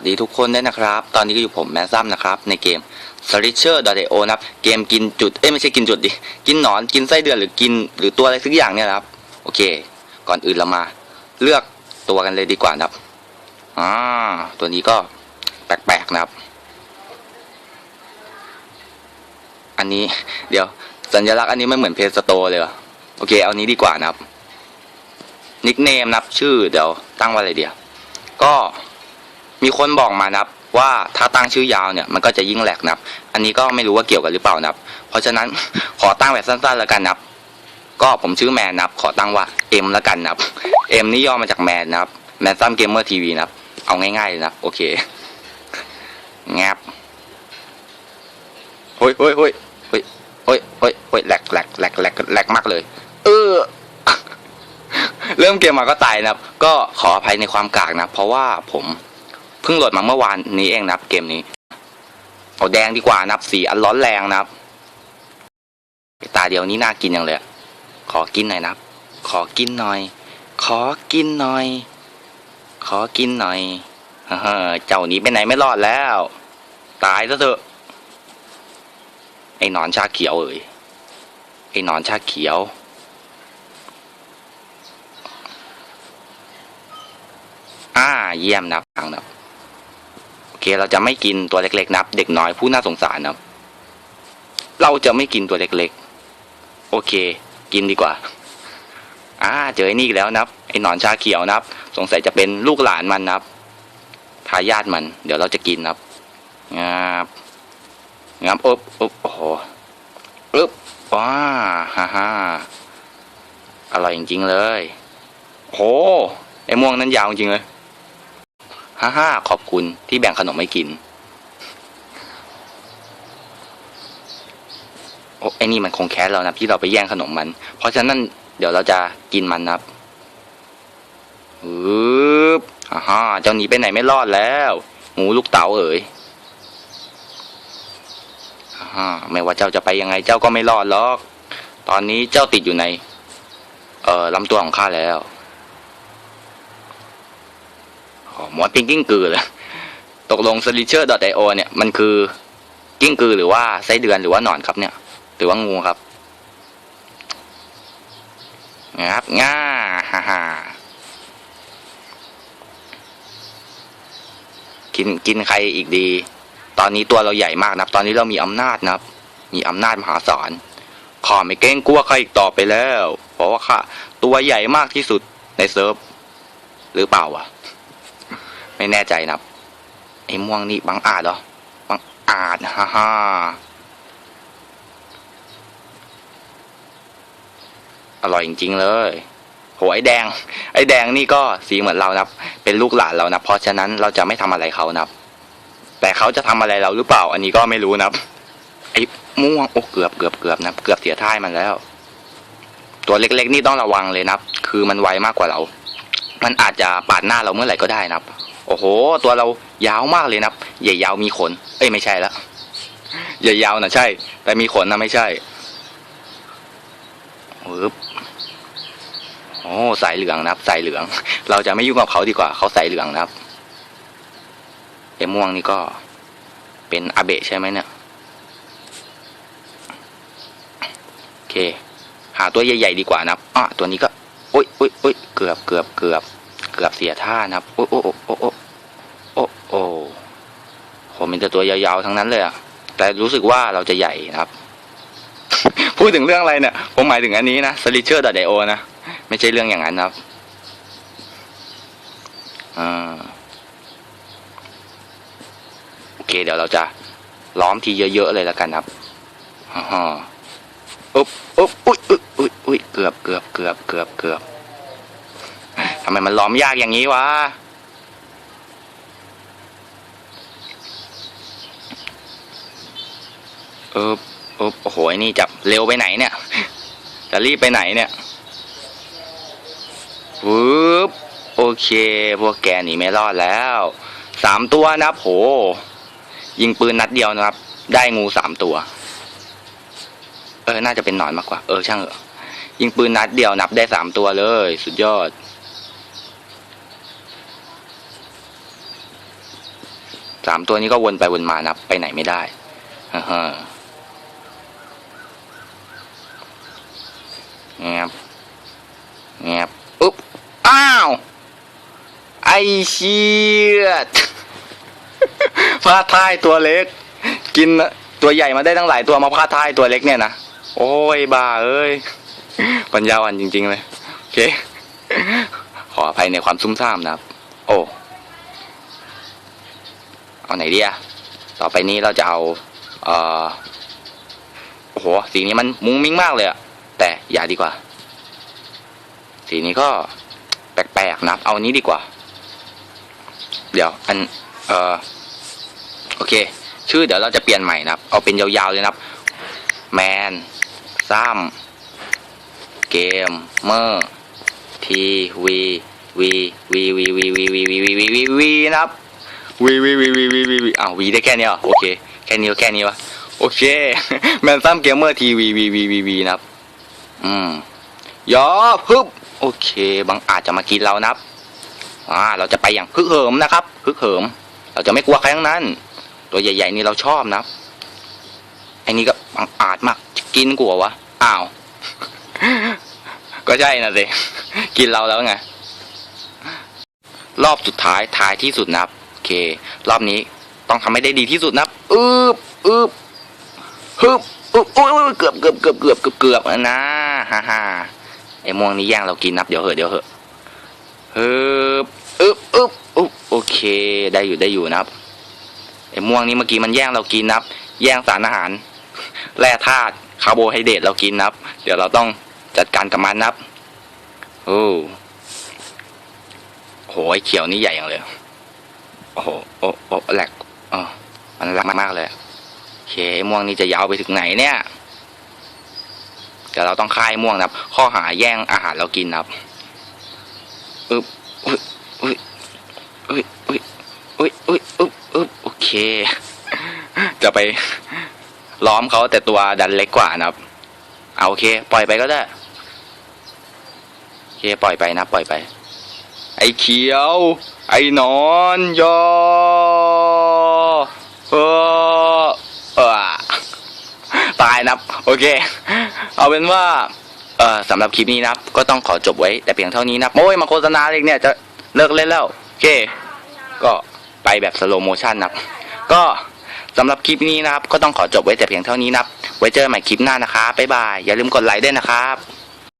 วัสดีทุกคนด้วยนะครับ ตอนนี้ก็อยู่ผมแมนซัมนะครับ ในเกม s l i t c h e r o นะครับ เกมกินจุด เอ้ยไม่ใช่กินจุดดิ กินหนอนกินไส้เดือนหรือกินหรือตัวอะไรสักอย่างเนี่ยครับ โอเค ก่อนอื่นเรามา เลือกตัวกันเลยดีกว่านะครับอ่าตัวนี้ก็แปลกๆนะครับ อันนี้เดี๋ยวสัญลักษณ์อันนี้ไม่เหมือนเพจสโตเลยวะโอเค เอานี้ดีกว่านะครับนิกเนมนับชื่อเดี๋ยวตั้งว่าอะไรเดียวก็ มีคนบอกมานะครับว่าถ้าตั้งชื่อยาวเนี่ยมันก็จะยิ่งแหลกนะครับ อันนี้ก็ไม่รู้ว่าเกี่ยวกันหรือเปล่านะครับ เพราะฉะนั้นขอตั้งแบบสั้น ๆ แล้วกันนะครับ ก็ผมชื่อแมนนะครับ ขอตั้งว่าเอ็มแล้วกันนะครับเอ็มนี่ย่อมาจากแมนนะครับแมนซัมเกมเมอร์ทีวีนะครับ เอาง่ายๆเลยนะครับ โอเคแงบเฮ้ยเฮ้ยเฮ้ยเฮ้ยเฮ้ยเฮ้ยเฮ้ยแหลกแหลกแหลกแหลกแหลกมากเลย เออเริ่มเกมมาก็ตายนะครับ ก็ขออภัยในความกากนะ เพราะว่าผม พิ่งโหลดมาเมื่อวานนี้เองนะครับเกมนี้เอาแดงดีกว่านะครับสีอันร้อนแรงนะครับ ตาเดียวนี้น่ากินอย่างเลย ขอกินหน่อยนะครับ ขอกินหน่อย ขอกินหน่อย ขอกินหน่อยเฮ้เจ้านี้ไปไหนไม่รอดแล้ว ตายซะเถอะ ไอ้หนอนชาเขียวเอ่ยไอ้หนอนชาเขียวอ่าเยี่ยมนะครับทางนับ เค เราจะไม่กินตัวเล็กๆ นับ เด็กน้อยผู้น่าสงสารนับเราจะไม่กินตัวเล็กๆ โอเค กินดีกว่าอ่าเจอไอ้นี่แล้วนับไอ้หนอนชาเขียวนับ สงสัยจะเป็นลูกหลานมันนับทายาทมัน เดี๋ยวเราจะกินนับงับงับอบอบโอ้โหอึบว้าฮ่าฮ่าอร่อยจริงๆเลยโหไอ้ม่วงนั้นยาวจริงเลย ฮ่าฮ่าขอบคุณที่แบ่งขนมให้กิน โอ้ไอ้นี่มันคงแค้นเรานะที่เราไปแย่งขนมมัน เพราะฉะนั้นเดี๋ยวเราจะกินมันนะครับฮึบฮ่าฮ่าเจ้าหนีไปไหนไม่รอดแล้วหมูลูกเต๋าเอ๋ยฮ่าฮ่าไม่ว่าเจ้าจะไปยังไง เจ้าก็ไม่รอดหรอก ตอนนี้เจ้าติดอยู่ใน เอ่อลำตัวของข้าแล้ว อ๋อ หมอปิงกิ้งกือเลยตกลง s l i t c h e r i o เนี่ยมันคือกิ้งกือหรือว่าไส้เดือนหรือว่าหนอนครับเนี่ย หรือว่างูครับงับง่าฮ่าฮ่ากินกินใครอีกดี ตอนนี้ตัวเราใหญ่มากนะครับ ตอนนี้เรามีอำนาจนะครับ มีอำนาจมหาศาลข้าไม่เกรงกลัวใครอีกต่อไปแล้ว เพราะว่าข้าตัวใหญ่มากที่สุดในเซิร์ฟหรือเปล่าวะ ไม่แน่ใจนะครับไอ้ม่วงนี่บังอาจเหรอบังอาจฮ่าฮ่าอร่อยจริงๆเลยโหไอ้แดง ไอ้แดงนี่ก็สีเหมือนเรานะครับ เป็นลูกหลานเรานะเพราะฉะนั้นเราจะไม่ทำอะไรเขานะครับ แต่เขาจะทำอะไรเราหรือเปล่า อันนี้ก็ไม่รู้นะครับ ไอ้ม่วงโอ้เกือบเกือบเกือบนะเกือบเสียท่ายมันแล้ว ตัวเล็กๆนี่ต้องระวังเลยนะครับ คือมันไวมากกว่าเรา มันอาจจะปาดหน้าเราเมื่อไหร่ก็ได้นะครับ โอ้โห ตัวเรายาวมากเลยนะใหญ่ยาวมีขน เอ้ยไม่ใช่ละใหญ่ยาวนะใช่ แต่มีขนนะไม่ใช่ปึ๊บโอ้สายเหลืองนะครับ สายเหลือง เราจะไม่ยุ่งกับเขาดีกว่า เขาสายเหลืองนะครับไอ้ม่วงนี่ก็เป็นอาเบะใช่ไหมเนี่ยโอเค หาตัวใหญ่ๆดีกว่านะครับอะตัวนี้ก็โอ้ยโอ้ยโอ้ยเกือบเกือบเกือบ กือบเสียท่านะครับ โอ้โอ้โอ้โอ้โอ้โอ้ผมเป็นแต่ตัวยาวๆทั้งนั้นเลยอะแต่รู้สึกว่าเราจะใหญ่นะครับ พูดถึงเรื่องอะไรเนี่ย ผมหมายถึงอันนี้นะ s l i t c h e r i o นะ ไม่ใช่เรื่องอย่างนั้นครับอ่าโอเค เดี๋ยวเราจะล้อมทีเยอะๆเลยแล้วกันครับฮ่าอุ๊บอุ๊บอุ๊ยอุ๊ยอุ๊ยอุ๊ยเกือบเกือบเกือบเกือบเกือบ ทำไมมันล้อมยากอย่างนี้วะ เออเออโอ้โหนี่จับเร็วไปไหนเนี่ย จะรีบไปไหนเนี่ยปึ๊บโอเค พวกแกหนีไม่รอดแล้ว สามตัวนะโห ยิงปืนนัดเดียวนะครับ ได้งูสามตัว เออ น่าจะเป็นหนอนมากกว่า เออ ช่างเถอะยิงปืนนัดเดียวนับได้สามตัวเลย สุดยอดามตัวนี้ก็วนไปวนมานับไปไหนไม่ได้ฮ่าฮ่าแงบแงบอุ๊บอ้าว ไอเชียดพลาดท้ายตัวเล็ก กินตัวใหญ่มาได้ตั้งหลายตัวมาพลาดท้ายตัวเล็กเนี่ยนะ โอ้ยบ้าเอ้ย ปัญญาอ่อนจริง ๆ เลย โอเค ขออภัยในความซุ่มซ่ามนะครับ โอ้ เอาไหนดีอะต่อไปนี้เราจะเอาเออโอ้โห สีนี้มันมุ้งมิ้งมากเลยอะแต่อย่าดีกว่า สีนี้ก็แปลกๆนะ เอาอันนี้ดีกว่า เดี๋ยวอัน เออโอเค ชื่อเดี๋ยวเราจะเปลี่ยนใหม่นะครับ เอาเป็นยาวๆเลยนะครับ แมนซ้ำเกมเมอร์ทีวีวีวีวีวีวีวีวีวีวีวีวีนะครับ วีวีวีวีวีวีวีอ้าววีได้แค่นี้เหรอโอเคแค่นี้แค่นี้วะโอเคแมนซัมเกมเมอร์ทีวีวีวีวีวีนะครับ อืมยอพึบโอเค บางอาจจะมากินเรานะครับอ่าเราจะไปอย่างฮึกเหิมนะครับฮึกเหิม เราจะไม่กลัวใครทั้งนั้น ตัวใหญ่ ๆ นี่เราชอบนะครับไอ้นี่ก็บังอาจมากกินกลัววะอ้าว ก็ใช่นะสิกินเราแล้วไงรอบสุดท้ายท้ายที่สุดนะครับ เครอบนี้ต้องทำให้ได้ดีที่สุดนะอึบอึบฮึบอึบโอ้ยเกือบเกือบเกือบเกือบเกือบเกือบนะฮ่าฮ่าไอ้ม่วงนี้แย่งเรากินนับเดี๋ยวเหอะเดี๋ยวเหอะฮึบอึบอึบอึบโอเค ได้อยู่ได้อยู่นะครับไอ้ม่วงนี้เมื่อกี้มันแย่งเรากินนับ แย่งสารอาหาร แร่ธาตุคาร์โบไฮเดรตเรากินนับ เดี๋ยวเราต้องจัดการกับมันนับโอ้โหไอ้เขียวนี่ใหญ่อย่างเลย อ้โหโอ้โอ้แหลกอ๋อมันรักมากเลยโอเข้ม่วงนี่จะยาวไปถึงไหนเนี่ยเดี๋ยวเราต้องค่ายม่วงนะครับ ข้อหาแย่งอาหารเรากินนะครับอึบอุ้ยอุ้ยอุ้ยอุ้ยอุ้ยอุ้ยอุ๊บอุ๊บโอเค จะไปล้อมเขาแต่ตัวดันเล็กกว่านะครับ เอาโอเค ปล่อยไปก็ได้โอเคปล่อยไปนะ ปล่อยไป ไอ้เขียว ไอ้นอนยอเออเออตายนะครับ โอเค เอาเป็นว่า เออสำหรับคลิปนี้นะครับ ก็ต้องขอจบไว้ แต่เพียงเท่านี้นะโอ้ยมาโฆษณาเล็กเนี่ยจะเลิกเล่นแล้ว โอเค ก็ไปแบบสโลโมชันนะครับ ก็สำหรับคลิปนี้นะครับ ก็ต้องขอจบไว้แต่เพียงเท่านี้นะครับ ไว้เจอกันใหม่คลิปหน้านะครับบ๊ายบาย อย่าลืมกดไลค์ด้วยนะครับ